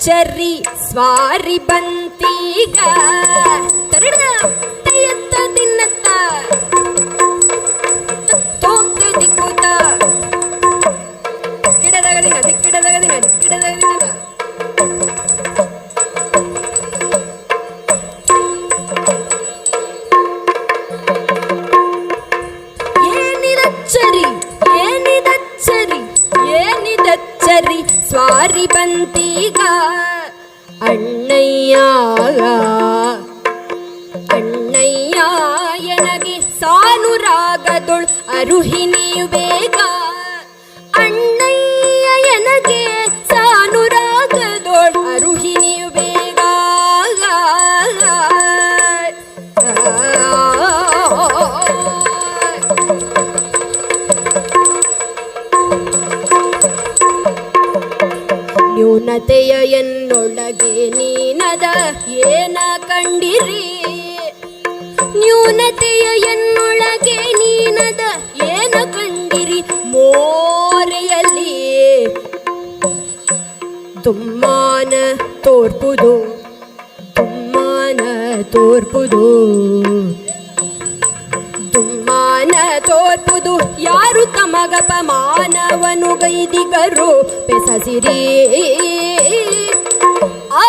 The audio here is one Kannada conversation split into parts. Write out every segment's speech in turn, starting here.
चरी स्वारी बनती गा ಕಂಡಿರಿ. ನ್ಯೂನತೆಯ ಎನ್ನೊಳಗೆ ನೀನದ ಏನ ಕಂಡಿರಿ ಮೋರೆಯಲ್ಲಿ? ತುಮ್ಮಾನ ತೋರ್ಪುದು ತುಮ್ಮಾನ ತೋರ್ಪುದು. ತುಮ್ಮಾನ ತೋರ್ಪುದು, ಯಾರು ತಮಗಪ ಮಾನವನು ಗೈದಿಗರು? ಬೆಸಸಿರಿ. ಆ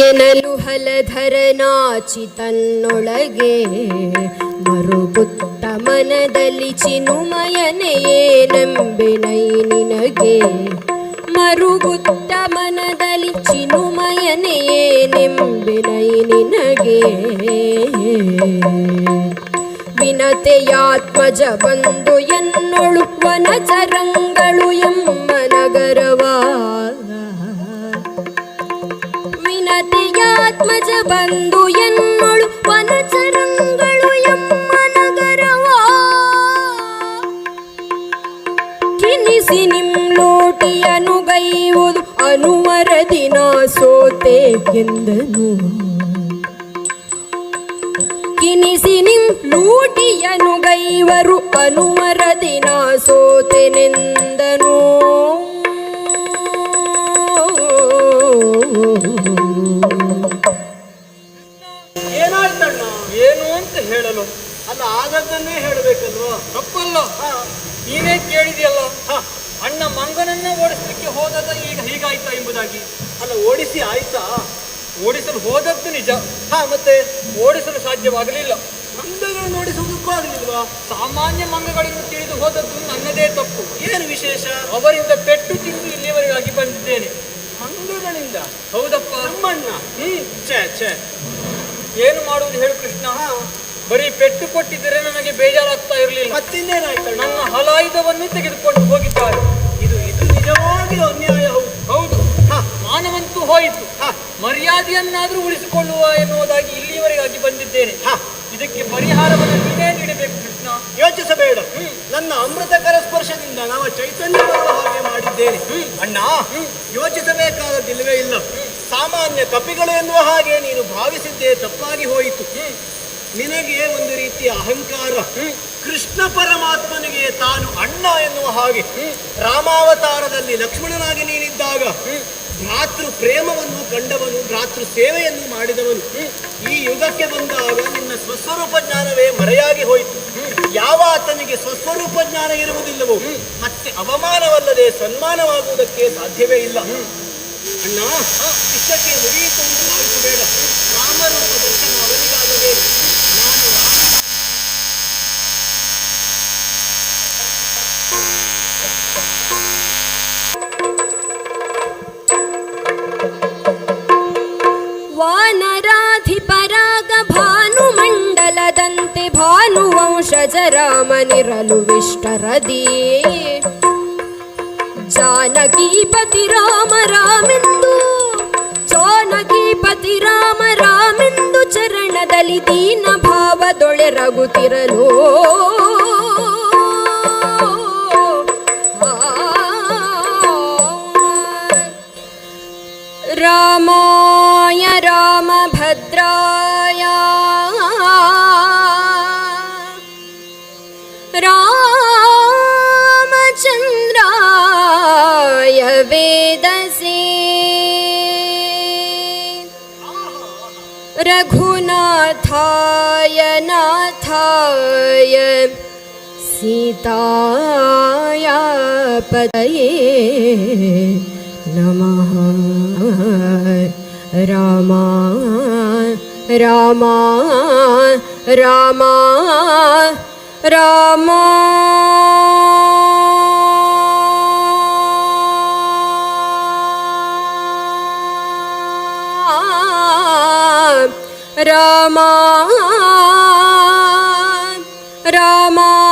ಎನಲು ಹಲಧರನಾಚಿ ತನ್ನೊಳಗೆ ಮರುಗುತ್ತ ಮನದಲ್ಲಿ ಚಿನುಮಯನೆಯೇ ನಂಬೆನೈ ನಿನಗೆ ಮರುಗುತ್ತ ಮನದಲ್ಲಿ ಚಿನುಮಯನೆಯೇ ನೆಂಬೆನೈ ನಿನಗೆ ವಿನತೆಯಾತ್ಮಜ ಬಂದು ಎನ್ನೊಳು ವನಚರಂಗಳು ಎಮ್ಮ ಬಂದು ಎನ್ನೊಳು ವನಚರಂಗಳು ಎಮ್ಮ ನಗರವಾ? ಕಿನಿಸಿ ನಿಮ್ಲೋಟಿಯನು ಗೈಯುವುದು ಅನುವರದಿನ ಸೋತೆ ಎಂದನು. ಕಿನಿಸಿ ನಿಮ್ ಲೂಟಿಯನು ಗೈವರು ಅನುವರದಿನ ಸೋತೆನೆಂದನು ಅಲ್ಲ ಆಗದ್ದನ್ನೇ ಹೇಳಬೇಕಲ್ವಾ? ತಪ್ಪಲ್ಲ. ಹಾ. ನೀನೇ ಕೇಳಿದೆಯಲ್ಲ ಹಾ. ಅಣ್ಣ ಮಂಗನನ್ನ ಓಡಿಸ್ಲಿಕ್ಕೆ ಹೋದದ ಈಗ ಹೀಗಾಯ್ತಾ ಎಂಬುದಾಗಿ. ಅಲ್ಲ ಓಡಿಸಿ ಆಯ್ತಾ? ಓಡಿಸಲು ಹೋದದ್ದು ನಿಜ. ಹಾ. ಮತ್ತೆ ಓಡಿಸಲು ಸಾಧ್ಯವಾಗಲಿಲ್ಲ. ಮಂಗಗಳನ್ನು ಓಡಿಸುವುದಕ್ಕೂ ಆಗಲಿಲ್ವಾ? ಸಾಮಾನ್ಯ ಮಂಗಗಳನ್ನು ತಿಳಿದು ಹೋದದ್ದು ನನ್ನದೇ ತಪ್ಪು. ಏನು ವಿಶೇಷ? ಅವರಿಂದ ಪೆಟ್ಟು ತಿಂದು ಇಲ್ಲಿಯವರೆಗಾಗಿ ಬಂದಿದ್ದೇನೆ. ಮಂಗಗಳಿಂದ? ಹೌದಪ್ಪ. ನಮ್ಮಣ್ಣ? ಹ್ಮ್. ಛೇ ಛೇ. ಏನು ಮಾಡುವುದು ಹೇಳು ಕೃಷ್ಣ. ಹಾ. ಬರೀ ಪೆಟ್ಟು ಕೊಟ್ಟಿದ್ದರೆ ನನಗೆ ಬೇಜಾರಾಗ್ತಾ ಇರಲಿಲ್ಲ. ಮತ್ತಿನ್ನೇನಾಯ್ತು ನನ್ನ ಹಲಾಯುಧವನ್ನು ತೆಗೆದುಕೊಂಡು ಹೋಗಿದ್ದಾರೆ. ಇದು ಇದು ನಿಜವಾಗಿಯೂ ಅನ್ಯಾಯ ಹೌದು. ಮಾನವಂತೂ ಹೋಯಿತು. ಹಾ. ಮರ್ಯಾದೆಯನ್ನಾದರೂ ಉಳಿಸಿಕೊಳ್ಳುವ ಎನ್ನುವುದಾಗಿ ಇಲ್ಲಿಯವರೆಗಾಗಿ ಬಂದಿದ್ದೇನೆ. ಹಾ. ಇದಕ್ಕೆ ಪರಿಹಾರವನ್ನು ನೀನೇ ನೀಡಬೇಕು ಕೃಷ್ಣ. ಯೋಚಿಸಬೇಡ. ನನ್ನ ಅಮೃತಕರ ಸ್ಪರ್ಶದಿಂದ ನಾವು ಚೈತನ್ಯ ಹಾಗೆ ಮಾಡಿದ್ದೇನೆ. ಅಣ್ಣ ಯೋಚಿಸಬೇಕಾದದ್ದಿಲ್ಲವೇ ಇಲ್ಲ. ಸಾಮಾನ್ಯ ಕಪಿಗಳು ಎನ್ನುವ ಹಾಗೆ ನೀನು ಭಾವಿಸಿದ್ದೇ ತಪ್ಪಾಗಿ ಹೋಯಿತು. ನಿನಗೆ ಒಂದು ರೀತಿಯ ಅಹಂಕಾರ. ಕೃಷ್ಣ ಪರಮಾತ್ಮನಿಗೆ ತಾನು ಅಣ್ಣ ಎನ್ನುವ ಹಾಗೆ. ರಾಮಾವತಾರದಲ್ಲಿ ಲಕ್ಷ್ಮಣನಾಗಿ ನೀನಿದ್ದಾಗ ಭ್ರಾತೃ ಪ್ರೇಮವನ್ನು ಕಂಡವನು, ಭ್ರಾತೃ ಸೇವೆಯನ್ನು ಮಾಡಿದವನು. ಈ ಯುಗಕ್ಕೆ ಬಂದಾಗ ನಿನ್ನ ಸ್ವಸ್ವರೂಪ ಜ್ಞಾನವೇ ಮರೆಯಾಗಿ ಹೋಯಿತು. ಯಾವ ಆತನಿಗೆ ಸ್ವಸ್ವರೂಪ ಜ್ಞಾನ ಇರುವುದಿಲ್ಲವೋ ಮತ್ತೆ ಅವಮಾನವಲ್ಲದೆ ಸನ್ಮಾನವಾಗುವುದಕ್ಕೆ ಸಾಧ್ಯವೇ ಇಲ್ಲ. ಅಣ್ಣ, ಇಷ್ಟಕ್ಕೆ ಮುಗಿಯಿತು ಭಾವಿಸಬೇಡ. భజ రామనిరలు విష్టరది జానకీపతి రామ రామెందు ಜಾನಕೀಪತಿ ರಾಮ ರಾಮೆಂದು ಚರಣದಲ್ಲಿ ದೀನ ಭಾವದೊಳೆ ರಘುತಿರಲು ರಾಮ दसी रघुनाथाय नाथाय सीताया पतये नमः। रामा रामा रामा रामा। रामा रामा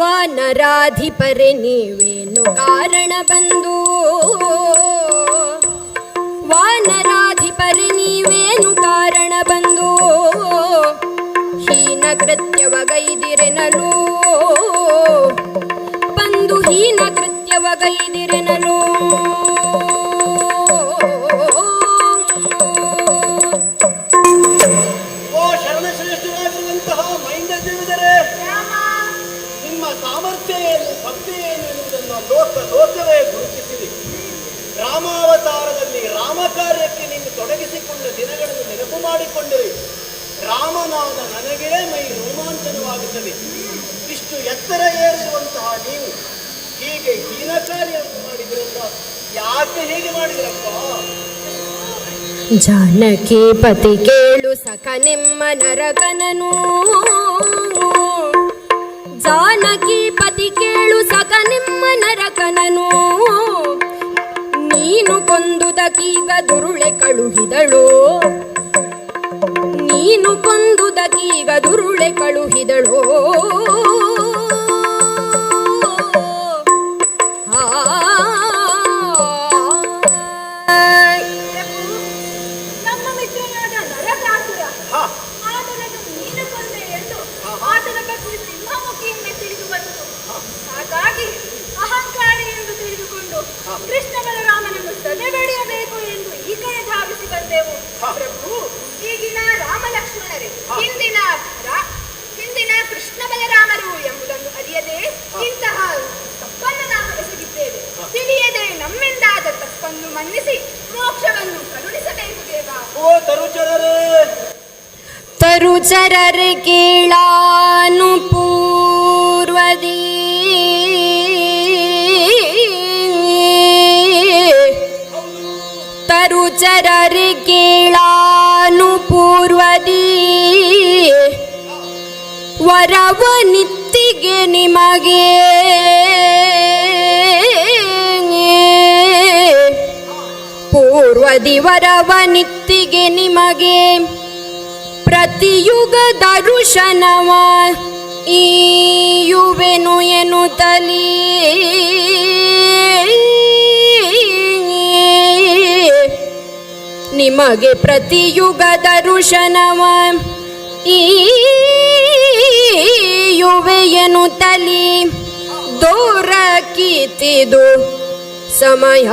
ವಾನರಾಧಿಪರೆ ನೀವೇನು ಕಾರಣ ಬಂದು? ವಾನರಾಧಿಪರೆ ನೀವೇನು ಕಾರಣ ಬಂದು? ಹೀನ ಕೃತ್ಯವಗೈದಿರೆನಲು ಬಂದು ಹೀನ ಕೃತ್ಯವಗೈದಿರೆನಲು ಲೋಕವೇ ಗುರುತಿಸಿದೆ ರಾಮಾವತಾರದಲ್ಲಿ ರಾಮ ಕಾರ್ಯಕ್ಕೆ ನೀನು ತೊಡಗಿಸಿಕೊಂಡ ದಿನಗಳನ್ನು ನೆನಪು ಮಾಡಿಕೊಂಡರೆ. ರಾಮನಾದ ನನಗೇ ಮೈ ರೋಮಾಂಚನವಾಗುತ್ತದೆ ಇಷ್ಟು ಎತ್ತರ ಏರಿರುವಂತಹ ನೀವು ಹೀಗೆ ಹೀನ ಕಾರ್ಯ ಮಾಡಿದ್ರಲ್ಲ ಯಾಕೆ ಹೇಗೆ ಮಾಡಿದ್ರಪ್ಪ? ಜಾನಕಿ ಪತಿ ಕೇಳು ಸಖ ನಿಮ್ಮ ನರಕನನು ಜಾನಕಿ ಪತಿ ಕೇಳು ಸಖ ನಿಮ್ಮ ನರಕನನು. ನೀನು ಕೊಂದುದಕೀಗ ದುರುಳೆ ಕಳುಹಿದಳು. ನೀನು ಕೊಂದುದಕೀಗ ದುರುಳೆ ಕಳುಹಿದಳು. ಹಾಗಾಗಿ ಅಹಂಕಾರಿ ಎಂದು ತಿಳಿದುಕೊಂಡು ಕೃಷ್ಣ ಬಲರಾಮನನ್ನು ಸದೆಬಡಿಯಬೇಕು ಎಂದು ಈ ಕಡೆ ಧಾವಿಸಿ ಬಂದೆವು. ಪ್ರಭು ಈಗಿನ ರಾಮ ಲಕ್ಷ್ಮಣರೇ ಹಿಂದಿನ ಹಿಂದಿನ ಕೃಷ್ಣ ಬಲರಾಮರು ಎಂಬುದನ್ನು ಅರಿಯದೆ ಇಂತಹ ತಪ್ಪನ್ನು ನಾವು ಎಸಗಿದ್ದೇವೆ ತಿಳಿಯದೆ ನಮ್ಮಿಂದಾದ ತಪ್ಪನ್ನು ಮನ್ನಿಸಿ ಮೋಕ್ಷವನ್ನು ಕರುಣಿಸಬೇಕು ದೇವ. ಓ ತರುಚರರೇ! ತರುಚರರೆ ಕೇಳಾನು ಪೂರ್ವದಿ ತರುಚರರೆ ಕೇಳಾನು ಪೂರ್ವದಿ ವರವ ನಿತ್ತಿಗೆ ನಿಮಗೆ ಪೂರ್ವದಿ ವರವ ನಿತ್ತಿಗೆ ನಿಮಗೆ ಪ್ರತಿಯುಗ ದರುಶನವ ಈಯುವೆನು ಎನ್ನುತ್ತಲೀ ನಿಮಗೆ ಪ್ರತಿಯುಗದ ಋಷನವ. ಈ ಯುವೆಯನು ತಲಿ ದೂರ ಕೀತಿದು ಸಮಯ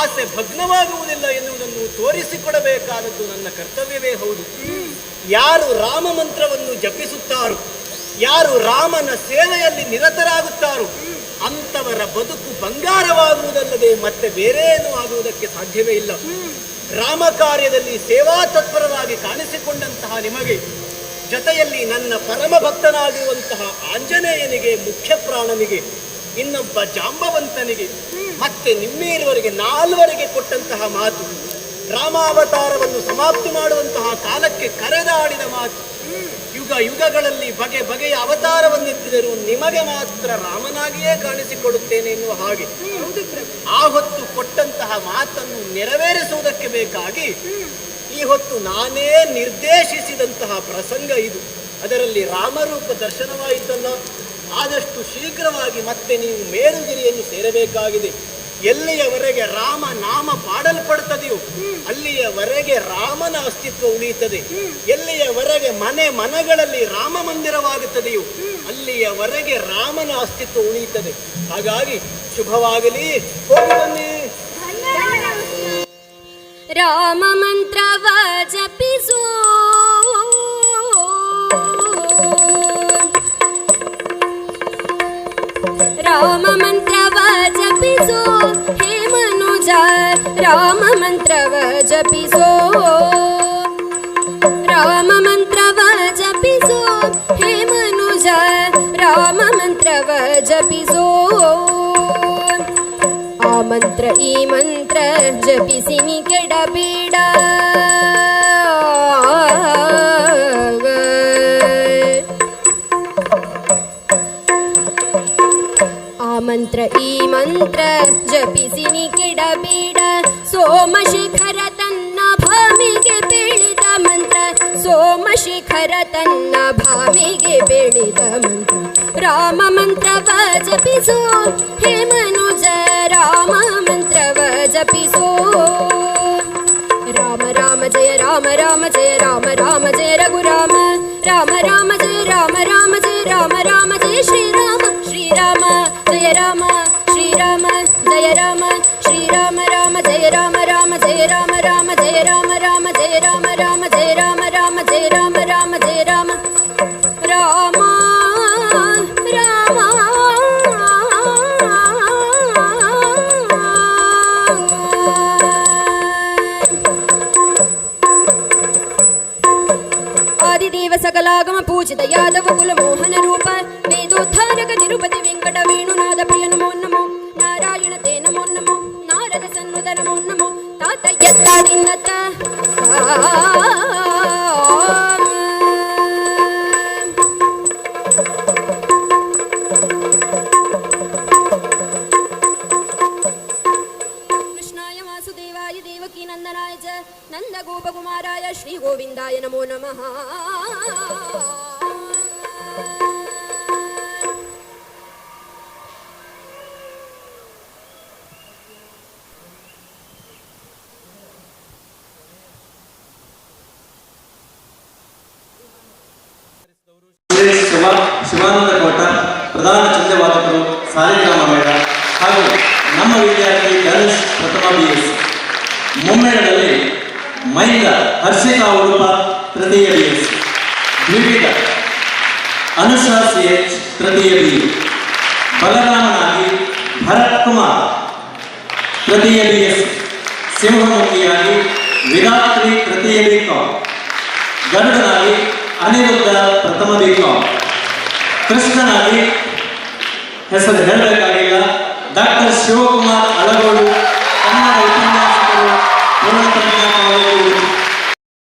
ಆಸೆ ಭಗ್ನವಾಗುವುದಿಲ್ಲ ಎನ್ನುವುದನ್ನು ತೋರಿಸಿಕೊಡಬೇಕಾದದ್ದು ನನ್ನ ಕರ್ತವ್ಯವೇ ಹೌದು. ಯಾರು ರಾಮ ಮಂತ್ರವನ್ನು ಜಪಿಸುತ್ತಾರೋ, ಯಾರು ರಾಮನ ಸೇವೆಯಲ್ಲಿ ನಿರತರಾಗುತ್ತಾರೋ ಅಂತವರ ಬದುಕು ಬಂಗಾರವಾಗುವುದಲ್ಲದೆ ಮತ್ತೆ ಬೇರೇನೂ ಆಗುವುದಕ್ಕೆ ಸಾಧ್ಯವೇ ಇಲ್ಲ. ರಾಮ ಕಾರ್ಯದಲ್ಲಿ ಸೇವಾ ತತ್ಪರರಾಗಿ ಕಾಣಿಸಿಕೊಂಡಂತಹ ನಿಮಗೆ ಜೊತೆಯಲ್ಲಿ ನನ್ನ ಪರಮ ಭಕ್ತನಾಗಿರುವಂತಹ ಆಂಜನೇಯನಿಗೆ, ಮುಖ್ಯ ಪ್ರಾಣನಿಗೆ, ಇನ್ನೊಬ್ಬ ಜಾಂಬವಂತನಿಗೆ ಮತ್ತೆ ನಿಮ್ಮೇರುವರೆಗೆ ನಾಲ್ವರಿಗೆ ಕೊಟ್ಟಂತಹ ಮಾತು, ರಾಮಾವತಾರವನ್ನು ಸಮಾಪ್ತಿ ಮಾಡುವಂತಹ ಕಾಲಕ್ಕೆ ಕರೆದಾಡಿದ ಮಾತು. ಯುಗ ಯುಗಗಳಲ್ಲಿ ಬಗೆ ಬಗೆಯ ಅವತಾರವನ್ನೆತ್ತಿದರೂ ನಿಮಗೆ ಮಾತ್ರ ರಾಮನಾಗಿಯೇ ಕಾಣಿಸಿಕೊಡುತ್ತೇನೆ ಎನ್ನುವ ಹಾಗೆ. ಆ ಹೊತ್ತು ಕೊಟ್ಟಂತಹ ಮಾತನ್ನು ನೆರವೇರಿಸುವುದಕ್ಕೆ ಬೇಕಾಗಿ ಈ ಹೊತ್ತು ನಾನೇ ನಿರ್ದೇಶಿಸಿದಂತಹ ಪ್ರಸಂಗ ಇದು. ಅದರಲ್ಲಿ ರಾಮರೂಪ ದರ್ಶನವಾಯಿತಲ್ಲ. ಆದಷ್ಟು ಶೀಘ್ರವಾಗಿ ಮತ್ತೆ ನೀವು ಮೇರುಗಿರಿಯನ್ನು ಸೇರಬೇಕಾಗಿದೆ. ಎಲ್ಲಿಯವರೆಗೆ ರಾಮ ನಾಮ ಪಾಡಲ್ಪಡುತ್ತದೆಯೋ, ಅಲ್ಲಿಯವರೆಗೆ ರಾಮನ ಅಸ್ತಿತ್ವ ಉಳಿಯುತ್ತದೆ. ಎಲ್ಲಿಯವರೆಗೆ ಮನೆ ಮನಗಳಲ್ಲಿ ರಾಮ ಮಂದಿರವಾಗುತ್ತದೆಯೋ, ಅಲ್ಲಿಯವರೆಗೆ ರಾಮನ ಅಸ್ತಿತ್ವ ಉಳಿಯುತ್ತದೆ. ಹಾಗಾಗಿ ಶುಭವಾಗಲಿ. ಹೋಗಿ ಬನ್ನಿ. ರಾಮ ಮಂತ್ರವ ಜಪಿಸು. मन्त्रवजपिसो हे मनुजाम मन्त्रवजपि सो रम मन्त्रवजपि हे मनुजा रम मन्त्रवजपि आ मन्त्र ई मन्त्र जपिसि निकडबपीड ಈ ಮಂತ್ರ ಜಪಿಸಿ ನೀ ಕೆಡಬೇಡ ಆ ಮಂತ್ರ ಈ ಮಂತ್ರ ಜಪಿಸಿ ನೀ ಕೆಡಬೇಡ ಸೋಮಶೇಖರ ತನ್ನ ಭಾಮಿಗೆ ಬೆಳೆದ ಮಂತ್ರ ಸೋಮಶೇಖರ ತನ್ನ ಭಾಮಿಗೆ ಬೆಳೆದ ಮಂತ್ರ ರಾಮ ಮಂತ್ರವ ಜಪಿಸೋ ಹೇ ಮನುಜ ರಾಮ ಮಂತ್ರವ ಜಪಿಸೋ ರಾಮ ರಾಮ ಜಯ ರಾಮ ರಾಮ ಜಯ ರಾಮ ರಾಮ ಜಯ ರಘುರಾಮ राम राम जय राम राम जय राम राम जय श्रीराम श्रीराम जय राम श्रीराम जय राम श्रीराम राम जय राम राम जय राम राम जय राम राम जय राम राम जय राम राम जय राम राम जय राम राम దేవ సకలాగమ పూజిత యాదవ కుల మోహన రూప. వేదోద్ధారక తిరుపతి వెంకట వేణునాథ ప్రియ నమో నమో. నారాయణ తే నమో నమో. నారద సన్నుద నమో నమో. తాతయ్య తాతిన్నత ಶಿವಾನಂದ ಕೋಟ ಪ್ರಧಾನ ಚಂದ್ರವಾದಕರು ಸಾಲಿಗ್ರಾಮ ಮೇಡ ಹಾಗೂ ನಮ್ಮ ವಿದ್ಯಾರ್ಥಿ ಗಣೇಶ್ ಪ್ರಥಮ ಬಿ ಎಸ್ ಮುಮ್ಮೇಳದಲ್ಲಿ ಮೈಂದ ಹರ್ಷಿತಾ ಉಡುಪ ತೃತೀಯ ಬಿ ಎಸ್ ದ್ವಿವಿಧ ಅನುಷಾ ಸಿ ಎಚ್ ತೃತೀಯ ಬಿ ಬಲರಾಮನಾಗಿ ಭರತ್ ಕುಮಾರ್. ತೃತೀಯ ಬಿ ಸಿಂಹಮುಖಿಯಾಗಿ ವಿರಾತ್ರಿ ತೃತೀಯ ಬಿ ಕಾಮ್ ಗರುಡನಾಗಿ ಅನಿರುದ್ಧ ಪ್ರಥಮ ಬಿಕಾಂ ಕೃಷ್ಣನಾಗಿ ಹೆಸರು ಹೇಳಬೇಕಾಗಿಲ್ಲ. ಡಾಕ್ಟರ್ ಶಿವಕುಮಾರ್ ಅಳಗೋಡು